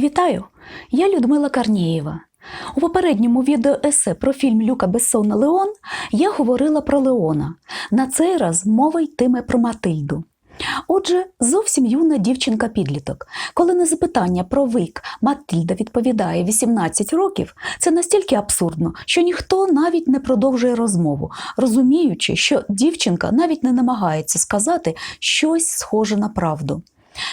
Вітаю! Я Людмила Карнієва. У попередньому відеоесе про фільм Люка Бессона Леон я говорила про Леона. На цей раз мова йтиме про Матильду. Отже, зовсім юна дівчинка-підліток. Коли на запитання про вік Матильда відповідає 18 років, це настільки абсурдно, що ніхто навіть не продовжує розмову, розуміючи, що дівчинка навіть не намагається сказати щось схоже на правду.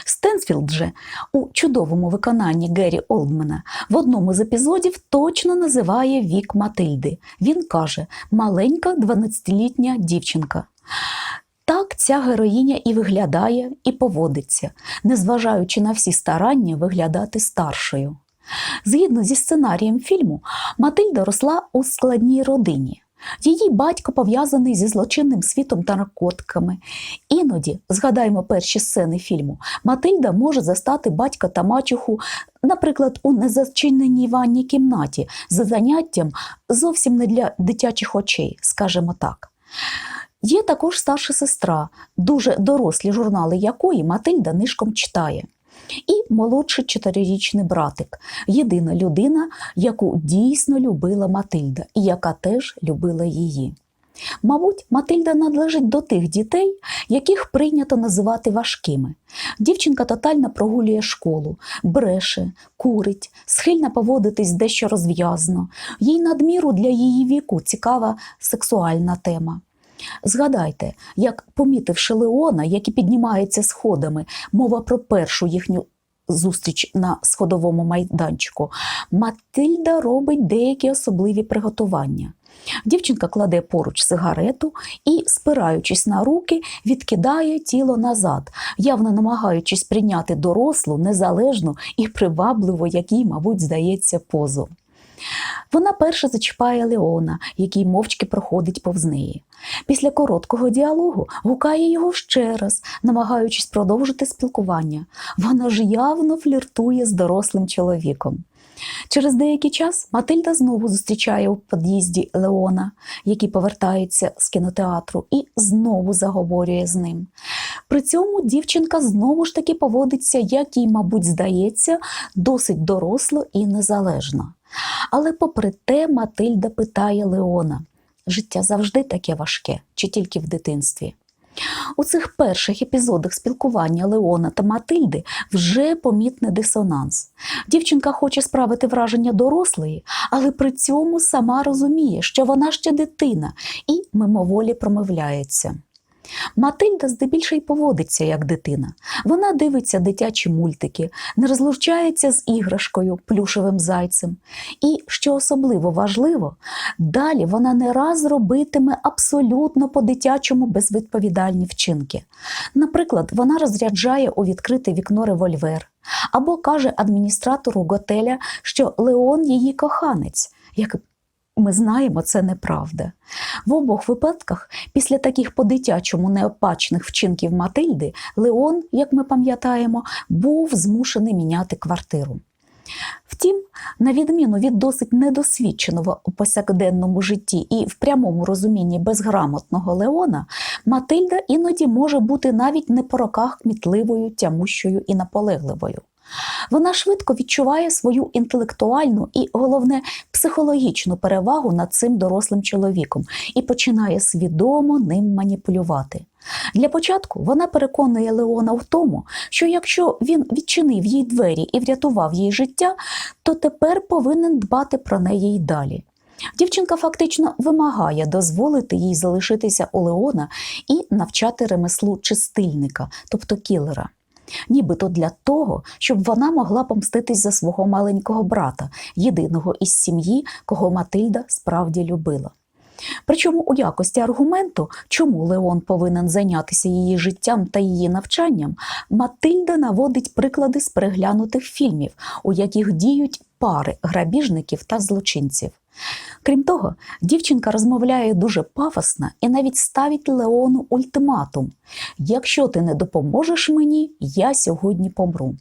Стенсфілд же у чудовому виконанні Геррі Олдмена в одному з епізодів точно називає вік Матильди. Він каже маленька 12-літня дівчинка. Так ця героїня і виглядає, і поводиться, незважаючи на всі старання виглядати старшою. Згідно зі сценарієм фільму, Матильда росла у складній родині. Її батько пов'язаний зі злочинним світом та наркотиками. Іноді, згадаємо перші сцени фільму, Матильда може застати батька та мачуху, наприклад, у незачиненій ванній кімнаті за заняттям зовсім не для дитячих очей, скажімо так. Є також старша сестра, дуже дорослі журнали якої Матильда нишком читає. І молодший чотирирічний братик єдина людина, яку дійсно любила Матильда, і яка теж любила її. Мабуть, Матильда належить до тих дітей, яких прийнято називати важкими. Дівчинка тотально прогулює школу, бреше, курить, схильна поводитись дещо розв'язно. Їй надміру для її віку цікава сексуальна тема. Згадайте, як, помітивши Леона, який піднімається сходами, мова про першу їхню зустріч на сходовому майданчику, Матильда робить деякі особливі приготування. Дівчинка кладе поруч сигарету і, спираючись на руки, відкидає тіло назад, явно намагаючись прийняти дорослу, незалежну і привабливу, як їй, мабуть, здається, позу. Вона перша зачіпає Леона, який мовчки проходить повз неї. Після короткого діалогу гукає його ще раз, намагаючись продовжити спілкування. Вона ж явно фліртує з дорослим чоловіком. Через деякий час Матильда знову зустрічає у під'їзді Леона, який повертається з кінотеатру, і знову заговорює з ним. При цьому дівчинка знову ж таки поводиться, як їй, мабуть, здається, досить доросло і незалежно. Але попри те, Матильда питає Леона: життя завжди таке важке, чи тільки в дитинстві? У цих перших епізодах спілкування Леона та Матильди вже помітний дисонанс. Дівчинка хоче справити враження дорослої, але при цьому сама розуміє, що вона ще дитина і мимоволі промовляється. Матильда здебільшого й поводиться як дитина. Вона дивиться дитячі мультики, не розлучається з іграшкою, плюшевим зайцем. І, що особливо важливо, далі вона не раз робитиме абсолютно по-дитячому безвідповідальні вчинки. Наприклад, вона розряджає у відкрите вікно револьвер або каже адміністратору готеля, що Леон її коханець. як ми знаємо, це неправда. В обох випадках, після таких по-дитячому неопачних вчинків Матильди, Леон, як ми пам'ятаємо, був змушений міняти квартиру. Втім, на відміну від досить недосвідченого у повсякденному житті і в прямому розумінні безграмотного Леона, Матильда іноді може бути навіть не по роках кмітливою, тямущою і наполегливою. Вона швидко відчуває свою інтелектуальну і, головне, психологічну перевагу над цим дорослим чоловіком і починає свідомо ним маніпулювати. Для початку вона переконує Леона в тому, що якщо він відчинив їй двері і врятував їй життя, то тепер повинен дбати про неї й далі. Дівчинка фактично вимагає дозволити їй залишитися у Леона і навчати ремеслу чистильника, тобто кілера нібито для того, щоб вона могла помститись за свого маленького брата, єдиного із сім'ї, кого Матильда справді любила. Причому у якості аргументу, чому Леон повинен зайнятися її життям та її навчанням, Матильда наводить приклади з переглянутих фільмів, у яких діють пари грабіжників та злочинців. Крім того, дівчинка розмовляє дуже пафосно і навіть ставить Леону ультиматум: якщо ти не допоможеш мені, я сьогодні помру.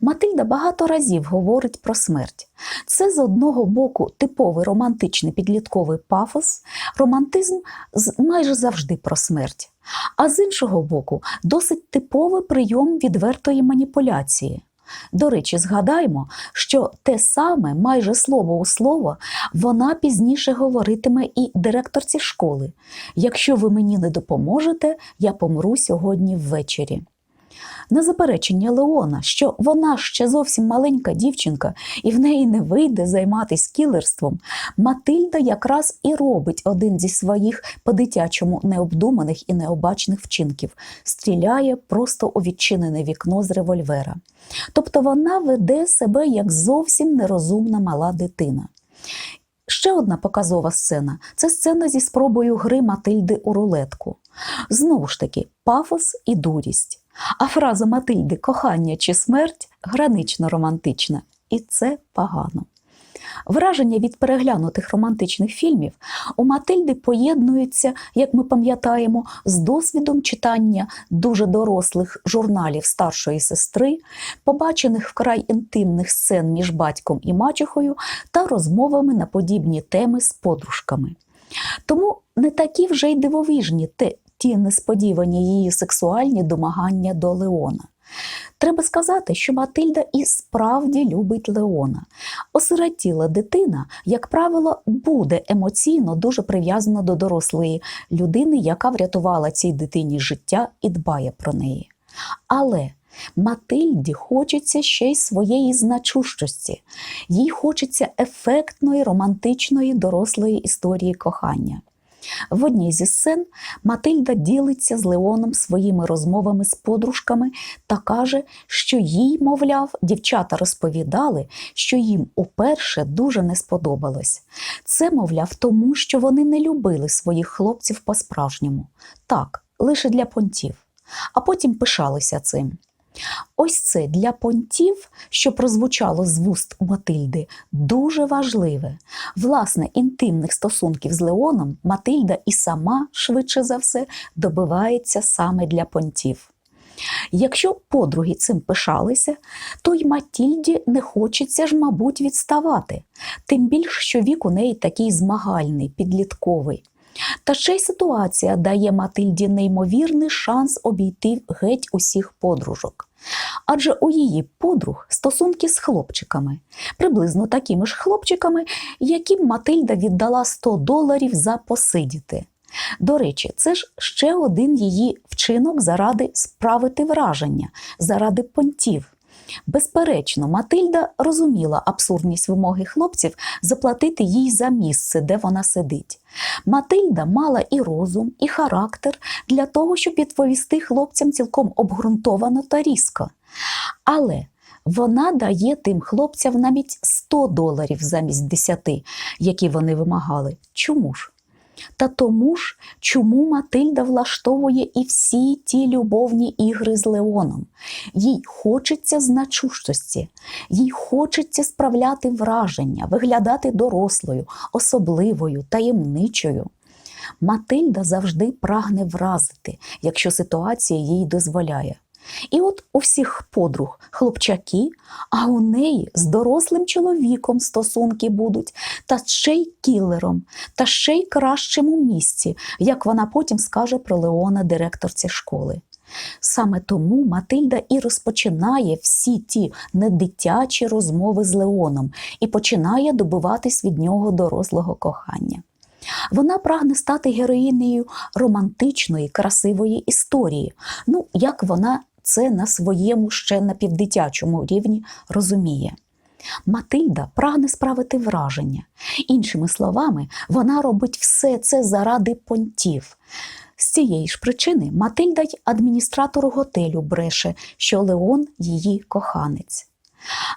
Матильда багато разів говорить про смерть. Це з одного боку типовий романтичний підлітковий пафос, романтизм майже завжди про смерть, а з іншого боку, досить типовий прийом відвертої маніпуляції. До речі, згадаймо, що те саме, майже слово у слово, вона пізніше говоритиме і директорці школи. Якщо ви мені не допоможете, я помру сьогодні ввечері. На заперечення Леона, що вона ще зовсім маленька дівчинка і в неї не вийде займатися кілерством, Матильда якраз і робить один зі своїх по-дитячому необдуманих і необачних вчинків стріляє просто у відчинене вікно з револьвера. Тобто вона веде себе як зовсім нерозумна мала дитина. Ще одна показова сцена це сцена зі спробою гри Матильди у рулетку. Знову ж таки, пафос і дурість. А фраза Матильди кохання чи смерть гранично романтична, і це погано. Враження від переглянутих романтичних фільмів у Матильди поєднуються, як ми пам'ятаємо, з досвідом читання дуже дорослих журналів старшої сестри, побачених вкрай інтимних сцен між батьком і мачехою та розмовами на подібні теми з подружками. Тому не такі вже й дивовижні те, ті несподівані її сексуальні домагання до Леона. Треба сказати, що Матильда і справді любить Леона. Осиротіла дитина, як правило, буде емоційно дуже прив'язана до дорослої людини, яка врятувала цій дитині життя і дбає про неї. Але Матильді хочеться ще й своєї значущості, їй хочеться ефектної, романтичної дорослої історії кохання. В одній зі сцен Матильда ділиться з Леоном своїми розмовами з подружками та каже, що їй, мовляв, дівчата розповідали, що їм уперше дуже не сподобалось. Це, мовляв, тому що вони не любили своїх хлопців по-справжньому. Так, лише для понтів, а потім пишалися цим. Ось це для понтів, що прозвучало з вуст Матильди, дуже важливе. Власне, інтимних стосунків з Леоном Матильда і сама, швидше за все, добивається саме для понтів. Якщо подруги цим пишалися, то й Матільді не хочеться ж, мабуть, відставати, тим більше, що вік у неї такий змагальний, підлітковий. Та ще й ситуація дає Матильді неймовірний шанс обійти геть усіх подружок. Адже у її подруг стосунки з хлопчиками, приблизно такими ж хлопчиками, яким Матильда віддала 100 доларів за посидіти. До речі, це ж ще один її вчинок заради справити враження, заради понтів. Безперечно, Матильда розуміла абсурдність вимоги хлопців заплатити їй за місце, де вона сидить. Матильда мала і розум, і характер для того, щоб відповісти хлопцям цілком обґрунтовано та різко. Але вона дає тим хлопцям навіть 100 доларів замість 10, які вони вимагали. Чому ж? Та тому ж, чому Матильда влаштовує і всі ті любовні ігри з Леоном. Їй хочеться значущості, їй хочеться справляти враження, виглядати дорослою, особливою, таємничою. Матильда завжди прагне вразити, якщо ситуація їй дозволяє. І от у всіх подруг хлопчаки, а у неї з дорослим чоловіком стосунки будуть, та ще й кілером, та ще й кращому місці, як вона потім скаже про Леона, директорці школи. Саме тому Матильда і розпочинає всі ті недитячі розмови з Леоном і починає добиватись від нього дорослого кохання. Вона прагне стати героїнею романтичної, красивої історії, ну як вона це на своєму ще напівдитячому рівні розуміє. Матильда прагне справити враження. Іншими словами, вона робить все це заради понтів. З цієї ж причини Матильда й адміністратору готелю бреше, що Леон її коханець.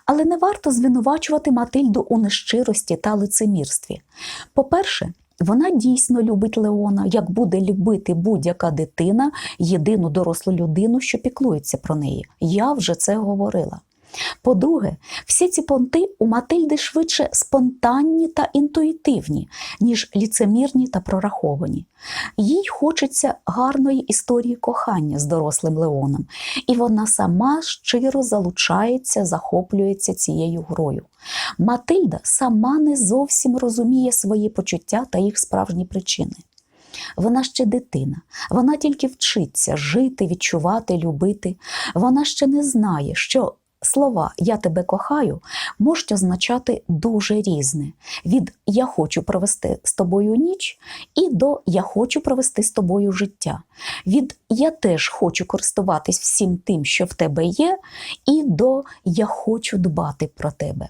Але не варто звинувачувати Матильду у нещирості та лицемірстві. По-перше, вона дійсно любить Леона, як буде любити будь-яка дитина, єдину дорослу людину, що піклується про неї. Я вже це говорила. По-друге, всі ці понти у Матильди швидше спонтанні та інтуїтивні, ніж ліцемірні та прораховані. Їй хочеться гарної історії кохання з дорослим Леоном, і вона сама щиро залучається, захоплюється цією грою. Матильда сама не зовсім розуміє свої почуття та їх справжні причини. Вона ще дитина, вона тільки вчиться жити, відчувати, любити. Вона ще не знає, що слова Я тебе кохаю можуть означати дуже різне: від Я хочу провести з тобою ніч і до Я хочу провести з тобою життя. Від Я теж хочу користуватись всім тим, що в тебе є, і до Я хочу дбати про тебе.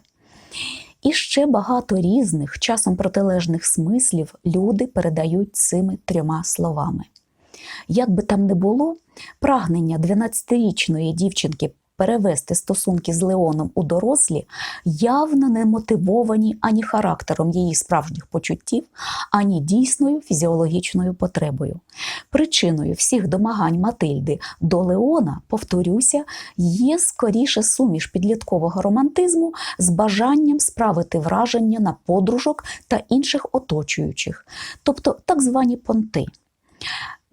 І ще багато різних, часом протилежних смислів люди передають цими трьома словами. Як би там не було, прагнення 12-річної дівчинки перевести стосунки з Леоном у дорослі явно не мотивовані ані характером її справжніх почуттів, ані дійсною фізіологічною потребою. Причиною всіх домагань Матильди до Леона, повторюся, є скоріше суміш підліткового романтизму з бажанням справити враження на подружок та інших оточуючих, тобто так звані понти.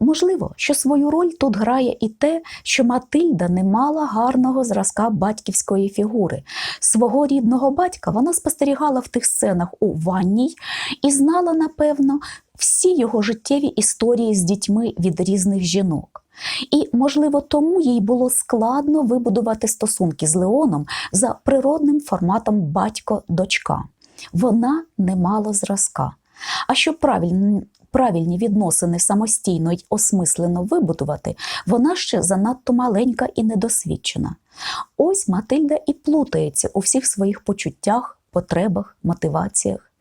Можливо, що свою роль тут грає і те, що Матильда не мала гарного зразка батьківської фігури. Свого рідного батька вона спостерігала в тих сценах у ванній і знала, напевно, всі його життєві історії з дітьми від різних жінок. І, можливо, тому їй було складно вибудувати стосунки з Леоном за природним форматом батько-дочка. Вона не мала зразка. А щоб правильно правильні відносини самостійно й осмислено вибудувати, вона ще занадто маленька і недосвідчена. Ось Матильда і плутається у всіх своїх почуттях, потребах, мотиваціях.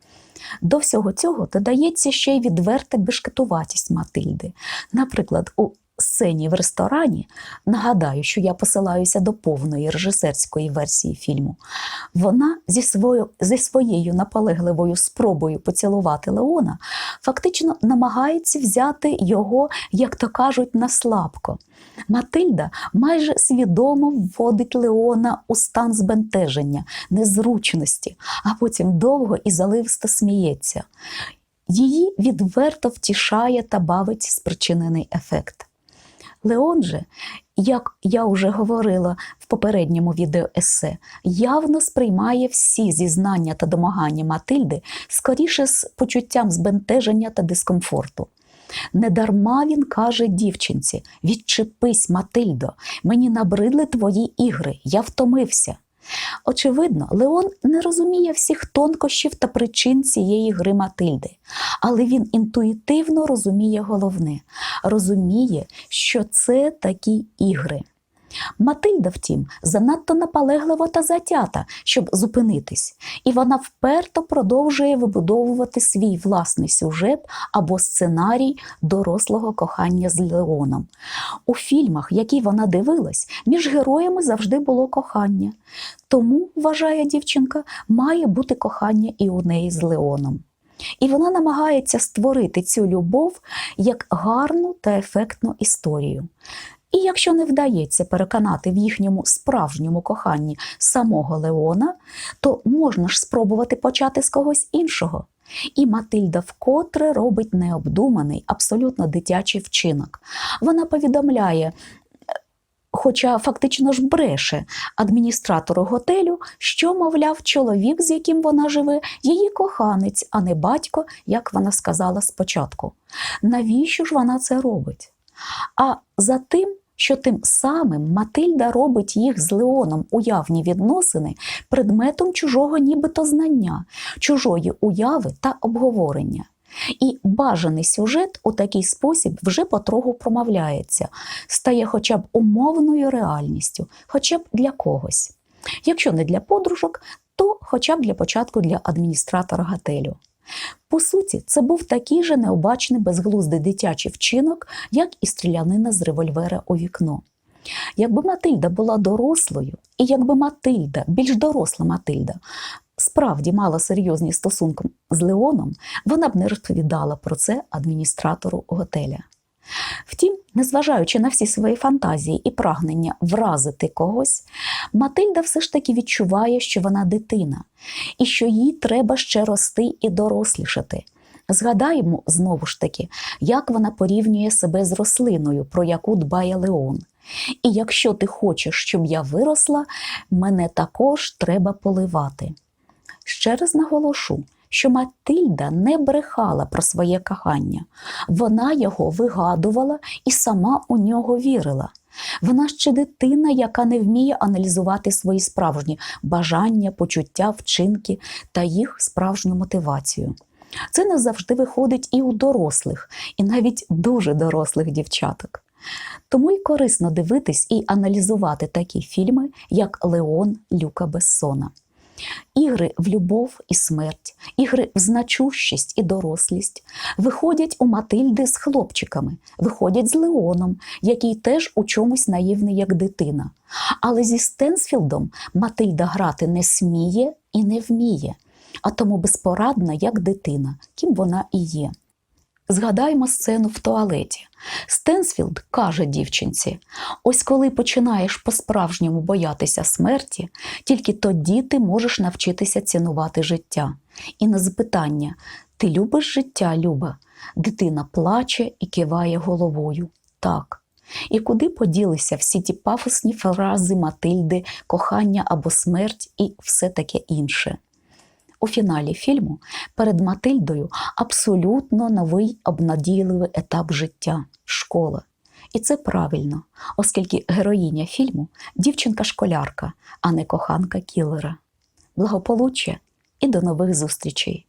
До всього цього додається ще й відверта бешкетуватість Матильди. Наприклад, у сцені в ресторані, нагадаю, що я посилаюся до повної режисерської версії фільму, вона зі, свою, зі своєю наполегливою спробою поцілувати Леона фактично намагається взяти його, як то кажуть, на слабко. Матильда майже свідомо вводить Леона у стан збентеження, незручності, а потім довго і заливсто сміється. Її відверто втішає та бавить спричинений ефект. Леон же, як я вже говорила в попередньому відеоесе, явно сприймає всі зізнання та домагання Матильди скоріше з почуттям збентеження та дискомфорту. Недарма він каже дівчинці: відчепись, Матильдо, мені набридли твої ігри, я втомився. Очевидно, Леон не розуміє всіх тонкощів та причин цієї гри Матильди, але він інтуїтивно розуміє головне, розуміє, що це такі ігри. Матильда, втім, занадто наполеглива та затята, щоб зупинитись, і вона вперто продовжує вибудовувати свій власний сюжет або сценарій дорослого кохання з Леоном. У фільмах, які вона дивилась, між героями завжди було кохання. Тому, вважає дівчинка, має бути кохання і у неї з Леоном. І вона намагається створити цю любов як гарну та ефектну історію. І якщо не вдається переконати в їхньому справжньому коханні самого Леона, то можна ж спробувати почати з когось іншого. І Матильда вкотре робить необдуманий, абсолютно дитячий вчинок. Вона повідомляє. Хоча фактично ж бреше адміністратору готелю, що, мовляв, чоловік, з яким вона живе, її коханець, а не батько, як вона сказала спочатку. Навіщо ж вона це робить? А за тим, що тим самим Матильда робить їх з Леоном уявні відносини предметом чужого нібито знання, чужої уяви та обговорення. І бажаний сюжет у такий спосіб вже потроху промовляється, стає хоча б умовною реальністю, хоча б для когось. Якщо не для подружок, то хоча б для початку для адміністратора готелю. По суті, це був такий же необачний безглуздий дитячий вчинок, як і стрілянина з револьвера у вікно. Якби Матильда була дорослою, і якби Матильда, більш доросла Матильда, справді мала серйозні стосунки з Леоном, вона б не розповідала про це адміністратору готеля. Втім, незважаючи на всі свої фантазії і прагнення вразити когось, Матильда все ж таки відчуває, що вона дитина, і що їй треба ще рости і дорослішати. Згадаємо знову ж таки, як вона порівнює себе з рослиною, про яку дбає Леон. І якщо ти хочеш, щоб я виросла, мене також треба поливати. Ще раз наголошу, що Матильда не брехала про своє кохання, вона його вигадувала і сама у нього вірила. Вона ще дитина, яка не вміє аналізувати свої справжні бажання, почуття, вчинки та їх справжню мотивацію. Це не завжди виходить і у дорослих, і навіть дуже дорослих дівчаток. Тому й корисно дивитись і аналізувати такі фільми, як Леон Люка Бессона. Ігри в любов і смерть, ігри в значущість і дорослість виходять у Матильди з хлопчиками, виходять з Леоном, який теж у чомусь наївний, як дитина. Але зі Стенсфілдом Матильда грати не сміє і не вміє, а тому безпорадна, як дитина, ким вона і є. Згадаємо сцену в туалеті. Стенсфілд каже дівчинці: ось коли починаєш по-справжньому боятися смерті, тільки тоді ти можеш навчитися цінувати життя. І на запитання: Ти любиш життя, Люба? Дитина плаче і киває головою. Так. І куди поділися всі ті пафосні фрази Матильди, кохання або смерть і все таке інше? У фіналі фільму перед Матильдою абсолютно новий обнадійливий етап життя школа. І це правильно, оскільки героїня фільму дівчинка-школярка, а не коханка кілера. Благополуччя і до нових зустрічей!